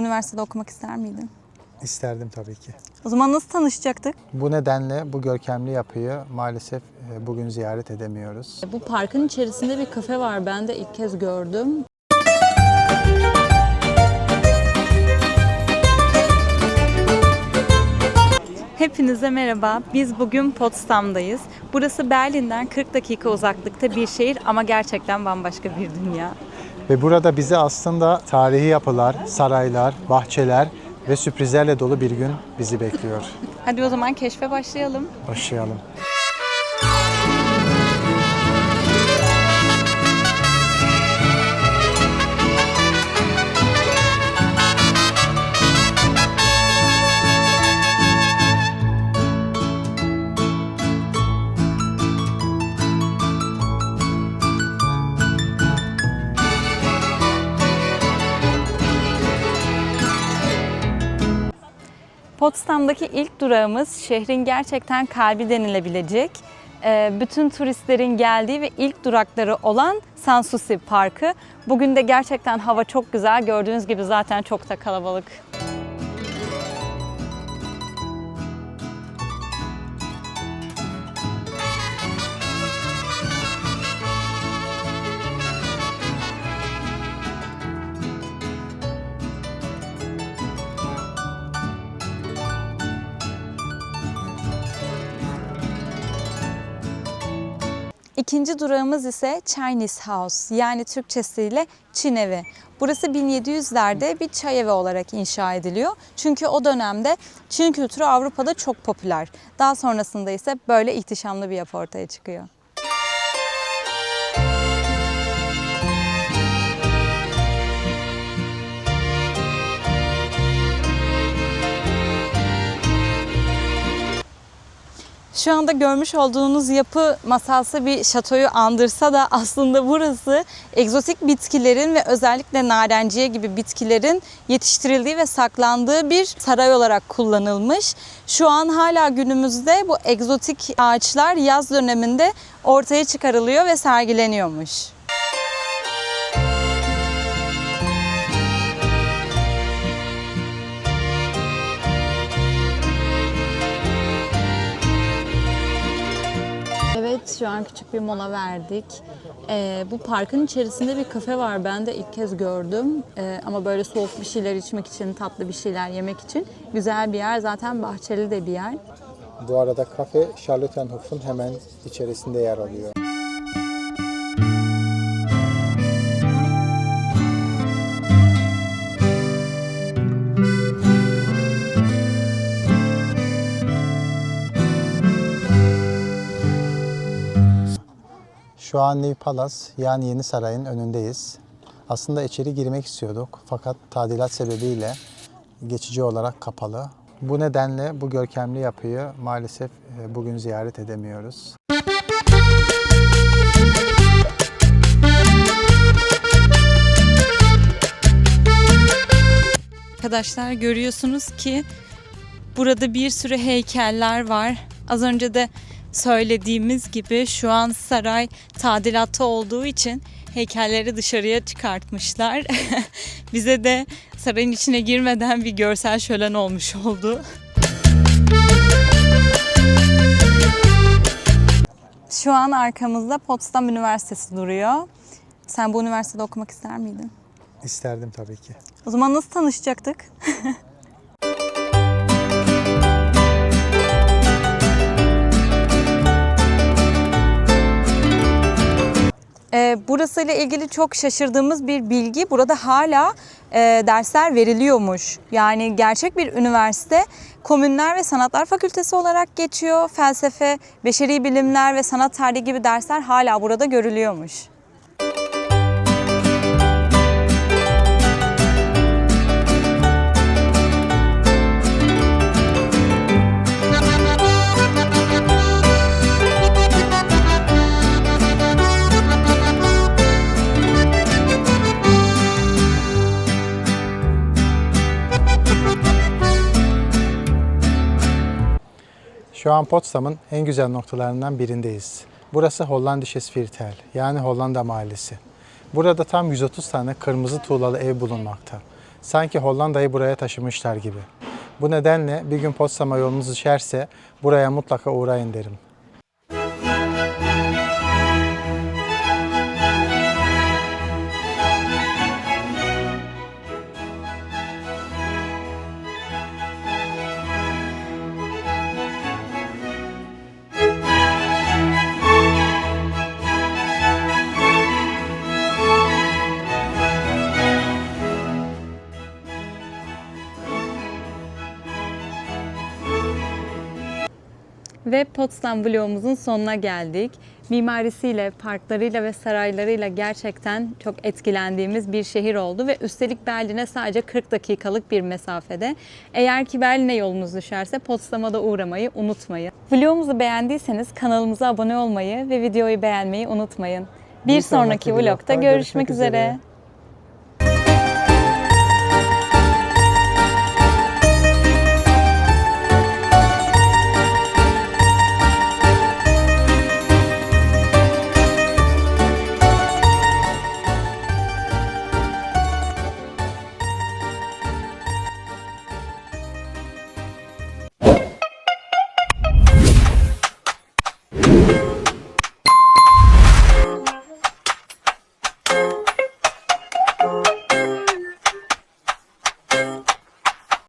Üniversitede okumak ister miydin? İsterdim tabii ki. O zaman nasıl tanışacaktık? Bu nedenle bu görkemli yapıyı maalesef e, bugün ziyaret edemiyoruz. Bu parkın içerisinde bir kafe var. Ben de ilk kez gördüm. Hepinize merhaba. Biz bugün Potsdam'dayız. Burası Berlin'den 40 dakika uzaklıkta bir şehir ama gerçekten bambaşka bir dünya. Ve burada bizi aslında tarihi yapılar, saraylar, bahçeler ve sürprizlerle dolu bir gün bizi bekliyor. Hadi o zaman keşfe başlayalım. Başlayalım. Potsdam'daki ilk durağımız şehrin gerçekten kalbi denilebilecek, e, bütün turistlerin geldiği ve ilk durakları olan Sanssouci Parkı. Bugün de gerçekten hava çok güzel. Gördüğünüz gibi zaten çok da kalabalık. İkinci durağımız ise Chinese House yani Türkçesiyle Çin evi. Burası 1700'lerde bir çay evi olarak inşa ediliyor. Çünkü o dönemde Çin kültürü Avrupa'da çok popüler. Daha sonrasında ise böyle ihtişamlı bir yapı ortaya çıkıyor. Şu anda görmüş olduğunuz yapı masalsı bir şatoyu andırsa da aslında burası egzotik bitkilerin ve özellikle narenciye gibi bitkilerin yetiştirildiği ve saklandığı bir saray olarak kullanılmış. Şu an hala günümüzde bu egzotik ağaçlar yaz döneminde ortaya çıkarılıyor ve sergileniyormuş. Şu an küçük bir mola verdik. Ee, bu parkın içerisinde bir kafe var. Ben de ilk kez gördüm. Ee, ama böyle soğuk bir şeyler içmek için, tatlı bir şeyler yemek için güzel bir yer. Zaten bahçeli de bir yer. Bu arada kafe Charlottenhof'un hemen içerisinde yer alıyor. Şu an New Palace yani Yeni Saray'ın önündeyiz. Aslında içeri girmek istiyorduk fakat tadilat sebebiyle geçici olarak kapalı. Bu nedenle bu görkemli yapıyı maalesef e, bugün ziyaret edemiyoruz. Arkadaşlar görüyorsunuz ki burada bir sürü heykeller var. Az önce de söylediğimiz gibi şu an saray tadilatta olduğu için heykelleri dışarıya çıkartmışlar. Bize de sarayın içine girmeden bir görsel şölen olmuş oldu. Şu an arkamızda Potsdam Üniversitesi duruyor. Sen bu üniversitede okumak ister miydin? İsterdim tabii ki. O zaman nasıl tanışacaktık? Ee, burasıyla ilgili çok şaşırdığımız bir bilgi. Burada hala e, dersler veriliyormuş. Yani gerçek bir üniversite Komünler ve Sanatlar Fakültesi olarak geçiyor. Felsefe, beşeri bilimler ve sanat tarihi gibi dersler hala burada görülüyormuş. Şu an Potsdam'ın en güzel noktalarından birindeyiz. Burası Hollandisches Viertel yani Hollanda Mahallesi. Burada tam 130 tane kırmızı tuğlalı ev bulunmakta. Sanki Hollanda'yı buraya taşımışlar gibi. Bu nedenle bir gün Potsdam'a yolunuz düşerse buraya mutlaka uğrayın derim. Ve Potsdam vlogumuzun sonuna geldik. Mimarisiyle, parklarıyla ve saraylarıyla gerçekten çok etkilendiğimiz bir şehir oldu ve üstelik Berlin'e sadece 40 dakikalık bir mesafede. Eğer ki Berlin'e yolunuz düşerse Potsdam'a da uğramayı unutmayın. Vlogumuzu beğendiyseniz kanalımıza abone olmayı ve videoyu beğenmeyi unutmayın. Bir, Bir sonraki, sonraki vlogda görüşmek görüşmek üzere. üzere.